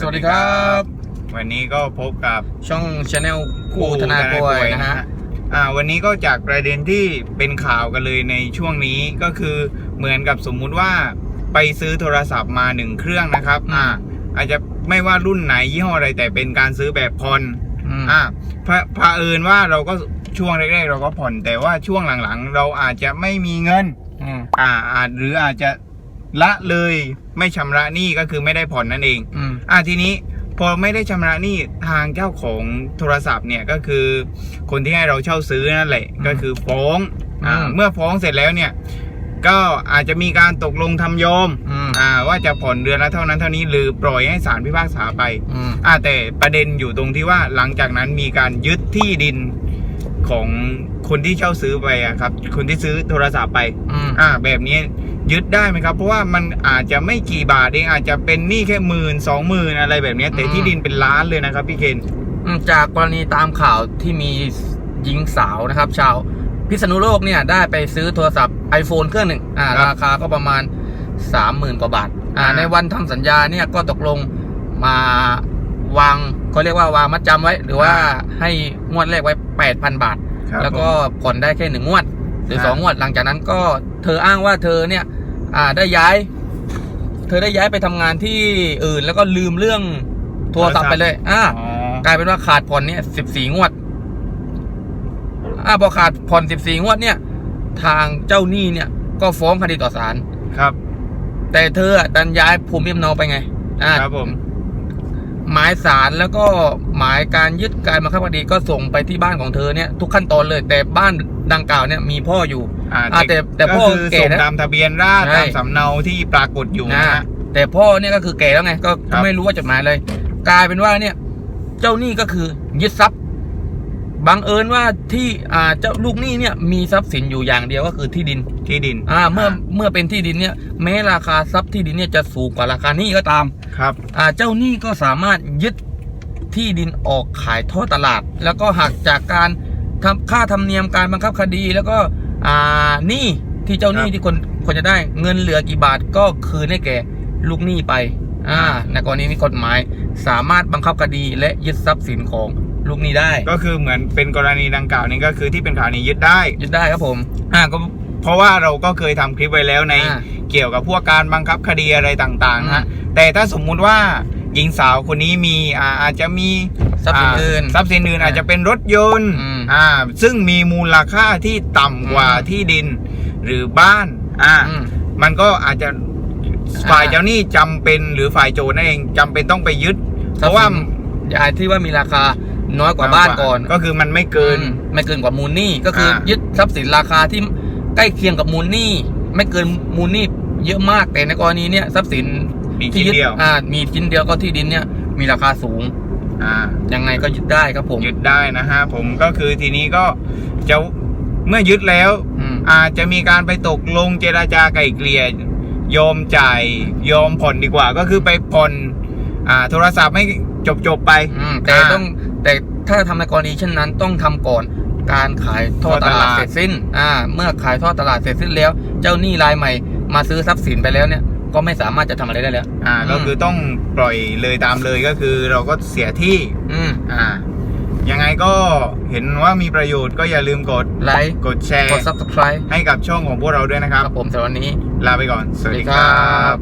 สวัสดีครับ วันนี้ก็พบกับช่องชาแนลคู่ธนากวยนะฮะอ่าวันนี้ก็จากประเด็นที่เป็นข่าวกันเลยในช่วงนี้ก็คือเหมือนกับสมมุติว่าไปซื้อโทรศัพท์มาหนึ่งเครื่องนะครับอ่าอาจจะไม่ว่ารุ่นไหนยี่ห้ออะไรแต่เป็นการซื้อแบบผ่อนอืมอ่าพระพระเผอิญว่าเราก็ช่วงแรกๆเราก็ผ่อน แต่ว่าช่วงหลังๆ เราอาจจะไม่มีเงินอืมอ่าอาจหรืออาจจะ ละเลยไม่ชำระหนี้ก็คือไม่ได้ผ่อนนั่นเองอืมอ่าทีนี้พอไม่ได้ชำระหนี้ทางเจ้าของโทรศัพท์เนี่ยก็คือ คนที่ให้เราเช่าซื้อนั่นแหละอืมก็คือฟ้องอ่าอืมเมื่อฟ้องเสร็จแล้วเนี่ย ก็อาจจะมีการตกลงทำยอมอืมอ่าว่าจะผ่อนเดือนละเท่านั้นเท่านี้หรือปล่อยให้ศาลพิพากษาไปอืมอ่าแต่ประเด็นอยู่ตรงที่ว่าหลังจากนั้นมีการยึดที่ดิน ของคนที่เช่าซื้อไปอะครับ คนที่ซื้อโทรศัพท์ไปอืมอ่า แบบนี้ยึดได้ไหมครับ เพราะว่ามันอาจจะไม่กี่บาทเองอาจจะเป็นหนี้แค่หมื่นสองหมื่นอะไรแบบเนี้ยแต่ที่ดินเป็นล้านเลยนะครับ พี่เคนอืมจากกรณีตามข่าวที่มีหญิงสาวนะครับ ชาวพิษณุโลกเนี่ยได้ไปซื้อโทรศัพท์ iPhone เครื่องหนึ่งอ่าราคาก็ประมาณ30,000กว่าบาทอ่าในวันทำสัญญาเนี่ยก็ตกลงมา วางเขาเรียกว่าวางมัดจำไว้ หรือว่าให้งวดแรกไว้ 8,000 บาทครับแล้วก็ผ่อนได้แค่หนึ่งงวด หรือครับสองงวดหลังจากนั้นก็เธออ้างว่าเธอเนี่ยอ่าได้ย้าย เธอได้ย้ายไปทำงานที่อื่น แล้วก็ลืมเรื่องโทรศัพท์ไปเลยอ่าอ๋อกลายเป็นว่าขาดผ่อนเนี่ยสิบสี่งวดอ่าพอขาดผ่อนสิบสี่งวดเนี่ย ทางเจ้าหนี้เนี่ย ก็ฟ้องคดีต่อศาลครับ แต่เธออะดันย้ายภูมิลำเนาไปไงอ่าครับผม หมายสารแล้วก็หมายการยึดการบังคับคดีก็ส่งไปที่บ้านของเธอเนี่ยทุกขั้นตอนเลยแต่บ้านดังกล่าวเนี่ยมีพ่ออยู่อ่าอ่าแต่แต่ก็พ่อคือเก๋ส่งนะตามทะเบียนราษฎร์ใช่ตามสำเนาที่ปรากฏอยู่นะนะฮะแต่พ่อเนี่ยก็คือแก่แล้วไงก็ครับไม่รู้ว่าจดหมายเลย กลายเป็นว่าเนี่ย เจ้าหนี้ก็คือยึดทรัพย์ บังเอิญว่าที่อ่าเจ้าลูกหนี้เนี่ยมีทรัพย์สินอยู่อย่างเดียวก็คือที่ดิน ที่ดินอ่าเมื่อเมื่อเป็นที่ดินเนี่ยแม้ราคาทรัพย์ที่ดินเนี่ยจะสูงกว่าราคาหนี้ก็ตามครับอ่าเจ้าหนี้ก็สามารถยึดที่ดินออกขายทอดตลาด แล้วก็หักจากการทำค่าธรรมเนียมการบังคับคดีแล้วก็อ่าหนี้ที่เจ้าหนี้ครับที่คนคนจะได้เงินเหลือกี่บาทก็คืนให้แก่ลูกหนี้ไปอ่าในกรณีนี้กฎหมายสามารถบังคับคดีและยึดทรัพย์สินของ ลูกหนี้ได้ก็คือเหมือนเป็นกรณีดังกล่าวนี้ก็คือที่เป็นข่าวนี้ยึดได้ยึดได้ครับผมอ่าก็เพราะว่าเราก็เคยทำคลิปไว้แล้วในอ่าเกี่ยวกับพวกการบังคับคดีอะไรต่างๆนะฮะอืมแต่ถ้าสมมุติว่าหญิงสาวคนนี้มีอ่าอาจจะมีทรัพย์สินอื่นทรัพย์สินอื่นอ่าอาจจะเป็นรถยนต์อืมอ่าซึ่งมีมูลค่าที่ต่ำกว่าอืมที่ดินหรือบ้านอ่าอืมมันก็อาจจะฝ่ายอ่าเจ้าหนี้จำเป็นหรือฝ่ายโจทย์นั่นเองจำเป็นต้องไปยึด เพทรัพราะย์ว่าสินไอ้ที่ว่ามีราคา น้อยกว่าบ้านก่อนก็คือมันไม่เกินอืมไม่เกินกว่ามูลหนี้ก็คืออายึดทรัพย์สินราคาที่ใกล้เคียงกับมูลหนี้ไม่เกินมูลหนี้เยอะมากแต่ในกรณีเนี้ยทรัพย์สินมีที่ชิ้นยึดเดียวอ่ามีชิ้นเดียวก็ที่ดินเนี่ยมีราคาสูงอ่ายังไงก็ยึดได้ครับผมยึดได้นะฮะผมก็คือทีนี้ก็จะเมื่อยึดแล้วอืมอาจจะมีการไปตกลงเจราจาไกล่เกลี่ยยอมจ่ายยอมผ่อนดีกว่า ก็คือไปผ่อนอ่า โทรศัพท์ให้จบจบๆไปอืมแต่อ่าต้อง แต่ถ้าทำในกรณีเช่นนั้นต้องทำก่อนการขายทอดตลาดทอดตลาดเสร็จสิ้น อ่า เมื่อขายทอดตลาดเสร็จสิ้นแล้ว เจ้าหนี้รายใหม่ มาซื้อทรัพย์สินไปแล้วเนี่ย ก็ไม่สามารถจะทำอะไรได้แล้ว อ่าอืมก็คือต้องปล่อยเลยตามเลยก็คือเราก็เสียที่ อืมอ่า ยังไงก็เห็นว่ามีประโยชน์ก็อย่าลืมกดไลค์ กดแชร์ กด subscribe ให้กับช่องของพวกเราด้วยนะครับ ครับผมสำหรับวันนี้ ลาไปก่อน สวัสดีสวัสดีคครัรับบ